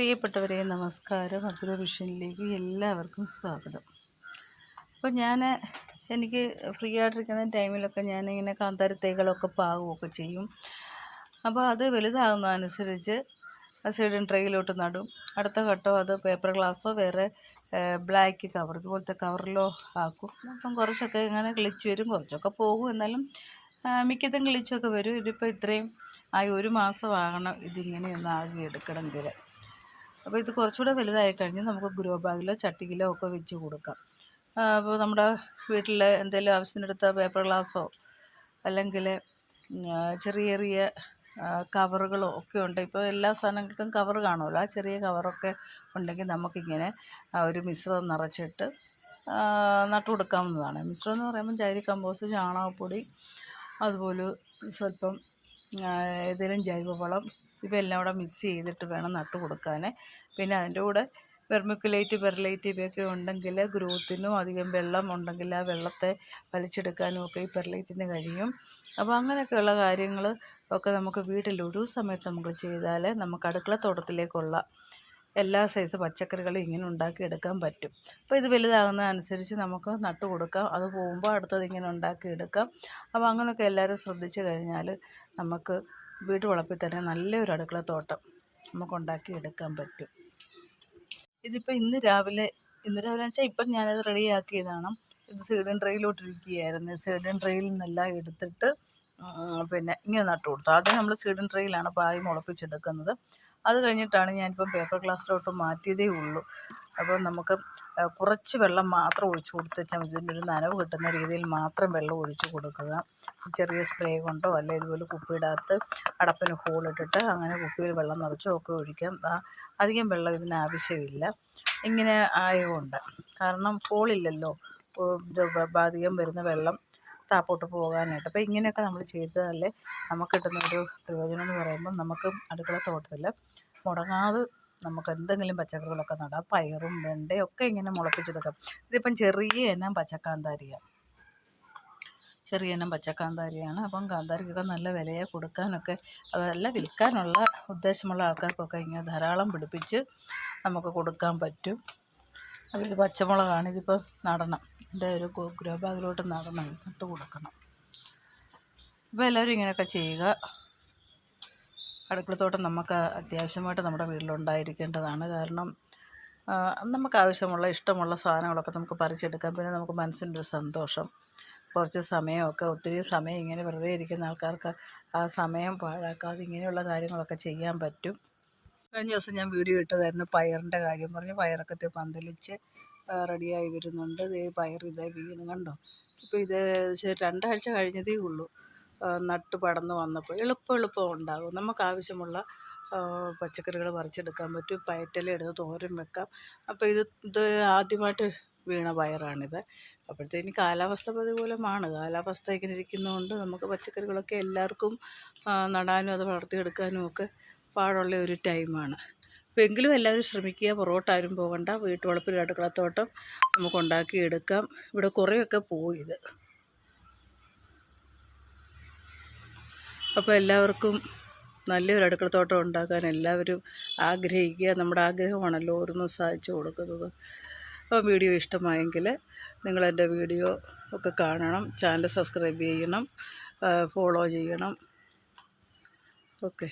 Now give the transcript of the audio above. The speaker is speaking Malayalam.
പ്രിയപ്പെട്ടവരെ നമസ്കാരം. അഗ്രോ വിഷനിലേക്ക് എല്ലാവർക്കും സ്വാഗതം. അപ്പോൾ ഞാൻ എനിക്ക് ഫ്രീ ആയിട്ടിരിക്കുന്ന ടൈമിലൊക്കെ ഞാനിങ്ങനെ കാന്താരി തൈകളൊക്കെ പാകുകയൊക്കെ ചെയ്യും. അപ്പോൾ അത് വലുതാകുന്നതനുസരിച്ച് സൈഡൻ ട്രേയിലോട്ട് നടും. അടുത്ത ഘട്ടം അത് പേപ്പർ ഗ്ലാസ്സോ വേറെ ബ്ലാക്ക് കവർ ഇതുപോലത്തെ കവറിലോ ആക്കും. അപ്പം കുറച്ചൊക്കെ ഇങ്ങനെ കിളിച്ച് വരും കുറച്ചൊക്കെ പോകും. എന്നാലും മിക്കതും കിളിച്ചൊക്കെ വരും. ഇതിപ്പോൾ ഇത്രയും ആയി ഒരു മാസമാകണം ഇതിങ്ങനെ ഒന്ന് ആകെ എടുക്കണമെങ്കിൽ അപ്പോൾ ഇത് കുറച്ചുകൂടെ വലുതായി കഴിഞ്ഞ് നമുക്ക് ഗ്രോ ബാഗിലോ ചട്ടിയിലോ ഒക്കെ വെച്ച് കൊടുക്കാം. അപ്പോൾ നമ്മുടെ വീട്ടിൽ എന്തെങ്കിലും ആവശ്യത്തിനെടുത്ത പേപ്പർ ഗ്ലാസ്സോ അല്ലെങ്കിൽ ചെറിയ ചെറിയ കവറുകളോ ഒക്കെ ഉണ്ട്. ഇപ്പോൾ എല്ലാ സാധനങ്ങൾക്കും കവർ കാണുമല്ലോ. ആ ചെറിയ കവറൊക്കെ ഉണ്ടെങ്കിൽ നമുക്കിങ്ങനെ ഒരു മിശ്രിതം നിറച്ചിട്ട് നട്ടു കൊടുക്കാവുന്നതാണ്. മിശ്രം എന്ന് പറയുമ്പോൾ ജൈവ കമ്പോസ്റ്റ് ചാണകപ്പൊടി അതുപോലെ സ്വല്പം ഏതെങ്കിലും ജൈവവളം ഇവയെല്ലാം കൂടെ മിക്സ് ചെയ്തിട്ട് വേണം നട്ട് കൊടുക്കാൻ പിന്നെ അതിന്റെ കൂടെ വെർമിക്കുലേറ്റ് പെർലൈറ്റ് ഇവയൊക്കെ ഉണ്ടെങ്കിൽ ഗ്രോത്തിനും അധികം വെള്ളം ഉണ്ടെങ്കിൽ ആ വെള്ളത്തെ വലിച്ചെടുക്കാനും ഒക്കെ ഈ പെർലൈറ്റിന് കഴിയും. അപ്പോൾ അങ്ങനെയൊക്കെയുള്ള കാര്യങ്ങൾ ഒക്കെ നമുക്ക് ഒഴിവ് സമയത്ത് നമുക്ക് ചെയ്താൽ നമുക്ക് അടുക്കള തോട്ടത്തിലേക്കുള്ള എല്ലാ സൈസ് പച്ചക്കറികളും ഇങ്ങനെ ഉണ്ടാക്കി എടുക്കാൻ പറ്റും. അപ്പോൾ ഇത് വലുതാകുന്നതനുസരിച്ച് നമുക്ക് നട്ട് കൊടുക്കാം. അത് പോകുമ്പോൾ അടുത്തത് ഇങ്ങനെ ഉണ്ടാക്കിയെടുക്കാം അപ്പോൾ അങ്ങനെയൊക്കെ എല്ലാവരും ശ്രദ്ധിച്ചു കഴിഞ്ഞാൽ നമുക്ക് വീട്ടുവളപ്പിൽ തന്നെ നല്ലൊരു അടുക്കളത്തോട്ടം നമുക്ക് ഉണ്ടാക്കിയെടുക്കാൻ പറ്റും. ഇതിപ്പോൾ ഇന്ന് രാവിലെ ഇന്ന് രാവിലെ വെച്ചാൽ ഇപ്പം ഞാനത് റെഡിയാക്കിയതാണ് ഇത് സീഡൻ ട്രെയിലോട്ടിരിക്കുകയായിരുന്നു സീഡൻ ട്രെയിൽ നിന്നെല്ലാം എടുത്തിട്ട് പിന്നെ ഇങ്ങനെ നട്ടു കൊടുത്തു. ആദ്യം നമ്മൾ സീഡൻ ട്രെയിലാണ് പായി മുളപ്പിച്ചെടുക്കുന്നത്. അത് കഴിഞ്ഞിട്ടാണ് ഞാനിപ്പം പേപ്പർ ഗ്ലാസ്സിലോട്ട് മാറ്റിയതേ ഉള്ളൂ. അപ്പോൾ നമുക്ക് കുറച്ച് വെള്ളം മാത്രം ഒഴിച്ച് ഇതിന്റെ ഒരു നനവ് കിട്ടുന്ന രീതിയിൽ മാത്രം വെള്ളം ഒഴിച്ച് കൊടുക്കുക. ചെറിയ സ്പ്രേ കൊണ്ടോ അല്ലെ ഇതുപോലെ കുപ്പിയിടകത്ത് അടപ്പിന് ഹോളിട്ടിട്ട് അങ്ങനെ കുപ്പിയിൽ വെള്ളം നിറച്ചോ ഒക്കെ ഒഴിക്കാം. അധികം വെള്ളം ഇതിന് ആവശ്യമില്ല. ഇങ്ങനെ ആയതുകൊണ്ട്. കാരണം ഹോളില്ലല്ലോ അധികം വരുന്ന വെള്ളം താപ്പോട്ട് പോകാനായിട്ട്. അപ്പോൾ ഇങ്ങനെയൊക്കെ നമ്മൾ ചെയ്തതല്ലേ നമുക്ക് കിട്ടുന്ന ഒരു പ്രയോജനം എന്ന് പറയുമ്പോൾ നമുക്ക് അടുക്കള തോട്ടത്തിൽ മുടങ്ങാതെ നമുക്ക് എന്തെങ്കിലും പച്ചക്കറികളൊക്കെ നടാം. പയറും വെണ്ടയും ഒക്കെ ഇങ്ങനെ മുളപ്പിച്ചെടുക്കാം ഇതിപ്പം ചെറിയ ഇനം പച്ചക്കാന്താരിയാണ് ചെറിയ ഇനം പച്ചക്കാന്താരിയാണ്. അപ്പം കാന്താരിക്കൊക്കെ നല്ല വിലയെ കൊടുക്കാനൊക്കെ. അതല്ല വിൽക്കാനുള്ള ഉദ്ദേശമുള്ള ആൾക്കാർക്കൊക്കെ ഇങ്ങനെ ധാരാളം പിടിപ്പിച്ച് നമുക്ക് കൊടുക്കാൻ പറ്റും. അപ്പോൾ ഇത് പച്ചമുളകാണ്. ഇതിപ്പം നടണം. ഇതിന്റെ ഒരു ഗ്രോ ബാഗിലോട്ട് നടണം. നട്ട് കൊടുക്കണം. അപ്പോൾ എല്ലാവരും ഇങ്ങനെയൊക്കെ ചെയ്യുക. അടുക്കളത്തോട്ടം നമുക്ക് അത്യാവശ്യമായിട്ട് നമ്മുടെ വീട്ടിലുണ്ടായിരിക്കേണ്ടതാണ്. കാരണം നമുക്ക് ആവശ്യമുള്ള ഇഷ്ടമുള്ള സാധനങ്ങളൊക്കെ നമുക്ക് പറിച്ചെടുക്കാം. പിന്നെ നമുക്ക് മനസ്സിന്റെ ഒരു സന്തോഷം. കുറച്ച് സമയമൊക്കെ ഒത്തിരി സമയം ഇങ്ങനെ വെറുതെ ഇരിക്കുന്ന ആൾക്കാർക്ക് ആ സമയം പാഴാക്കാതെ ഇങ്ങനെയുള്ള കാര്യങ്ങളൊക്കെ ചെയ്യാൻ പറ്റും. കഴിഞ്ഞ ദിവസം ഞാൻ വീഡിയോ ഇട്ടതായിരുന്നു പയറിന്റെ കാര്യം പറഞ്ഞു. പയറൊക്കെ പന്തലിച്ച് റെഡിയായി വരുന്നുണ്ട്. ഇതേ പയർ ഇതേ വീണ്. കണ്ടോ? ഇപ്പോൾ ഇത് രണ്ടാഴ്ച കഴിഞ്ഞതേ ഉള്ളൂ. നട്ട് പടന്ന് വന്നപ്പോൾ എളുപ്പം എളുപ്പം ഉണ്ടാകും. നമുക്ക് ആവശ്യമുള്ള പച്ചക്കറികൾ പറിച്ചെടുക്കാൻ പറ്റും. പയറ്റല എടുത്ത് തോരൻ വെക്കാം. അപ്പോൾ ഇത് ഇത് ആദ്യമായിട്ട് വീണ പയറാണിത്. അപ്പോഴത്തേന് കാലാവസ്ഥ പ്രതികൂലമാണ്. കാലാവസ്ഥ ഇങ്ങനെ ഇരിക്കുന്നതുകൊണ്ട് നമുക്ക് പച്ചക്കറികളൊക്കെ എല്ലാവർക്കും നടാനും അത് വളർത്തിയെടുക്കാനും ഒക്കെ പാടുള്ള ഒരു ടൈമാണ്. അപ്പോൾ എങ്കിലും എല്ലാവരും ശ്രമിക്കുക. പുറകോട്ടാരും പോകണ്ട. വീട്ടുവളപ്പിൽ അടുക്കളത്തോട്ടം നമുക്ക് ഉണ്ടാക്കിയെടുക്കാം. ഇവിടെ കുറേയൊക്കെ പോയി ഇത്. അപ്പോൾ എല്ലാവർക്കും നല്ലൊരു അടുക്കളത്തോട്ടം ഉണ്ടാക്കാൻ എല്ലാവരും ആഗ്രഹിക്കുക. നമ്മുടെ ആഗ്രഹമാണല്ലോ ഓരോന്നും സാധിച്ചു കൊടുക്കുന്നത്. അപ്പോൾ വീഡിയോ ഇഷ്ടമായെങ്കിൽ നിങ്ങളെന്റെ വീഡിയോ ഒക്കെ കാണണം. ചാനൽ സബ്സ്ക്രൈബ് ചെയ്യണം. ഫോളോ ചെയ്യണം. ഓക്കെ.